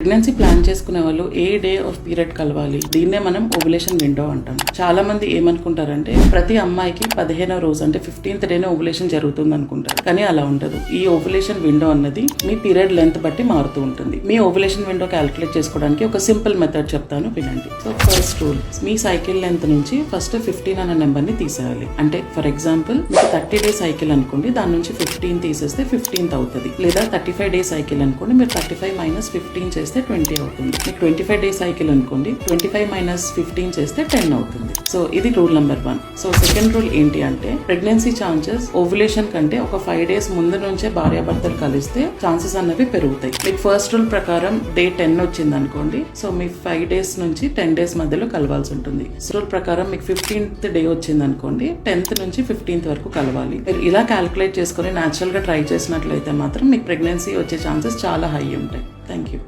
Pregnancy plan చేసుకునే వాళ్ళు ఏ day of period కలవాలి? దీన్నే మనం ఓవులేషన్ విండో అంటాం. చాలా మంది ఏమనుకుంటారంటే ప్రతి అమ్మాయికి పదిహేనో రోజు అంటే ఫిఫ్టీన్త్ డేనే ఓవులేషన్ జరుగుతుంది అనుకుంటారు కానీ అలా ఉండదు. ఈ ఓవులేషన్ విండో అన్నది మీ పీరియడ్ లెంత్ బట్టి మారుతూ ఉంటుంది. మీ ఓవులేషన్ విండో క్యాలిక్యులేట్ చేసుకోవడానికి ఒక సింపుల్ మెథడ్ చెప్తాను వినండి. సో ఫస్ట్ రూల్ మీ సైకిల్ లెంత్ నుంచి ఫస్ట్ ఫిఫ్టీన్ అన్న నెంబర్ని తీసేయాలి. అంటే ఫర్ ఎగ్జాంపుల్ మీకు థర్టీ డే సైకిల్ అనుకోండి దాని నుంచి ఫిఫ్టీన్ తీసేస్తే ఫిఫ్టీన్త్ అవుతుంది. లేదా థర్టీ ఫైవ్ డే సైకిల్ అనుకోండి మీరు థర్టీ ఫైవ్ మైనస్ ఫిఫ్టీన్ చేస్తే ట్వంటీ అవుతుంది. మీకు ట్వంటీ ఫైవ్ డే సైకిల్ అనుకోండి ట్వంటీ ఫైవ్ మైనస్ ఫిఫ్టీన్ చేస్తే టెన్ అవుతుంది. సో ఇది rule number one. So second rule ఏంటి అంటే ప్రెగ్నెన్సీ ఛాన్సెస్ ఓవ్యులేషన్ కంటే ఒక ఫైవ్ డేస్ ముందు నుంచే భార్యాభర్తలు కలిస్తే ఛాన్సెస్ అనేవి పెరుగుతాయి. మీకు ఫస్ట్ రూల్ ప్రకారం డే టెన్ వచ్చింది అనుకోండి సో మీ ఫైవ్ డేస్ నుంచి టెన్ డేస్ మధ్యలో కలవాల్సి ఉంటుంది. రూల్ ప్రకారం మీకు ఫిఫ్టీన్త్ డే వచ్చింది అనుకోండి టెన్త్ నుంచి ఫిఫ్టీన్త్ వరకు కలవాలి. మీరు ఇలా క్యాలిక్యులేట్ చేసుకొని న్యాచురల్గా ట్రై చేసినట్లయితే మాత్రం మీకు ప్రెగ్నెన్సీ వచ్చే ఛాన్సెస్ చాలా హై ఉంటాయి. Thank you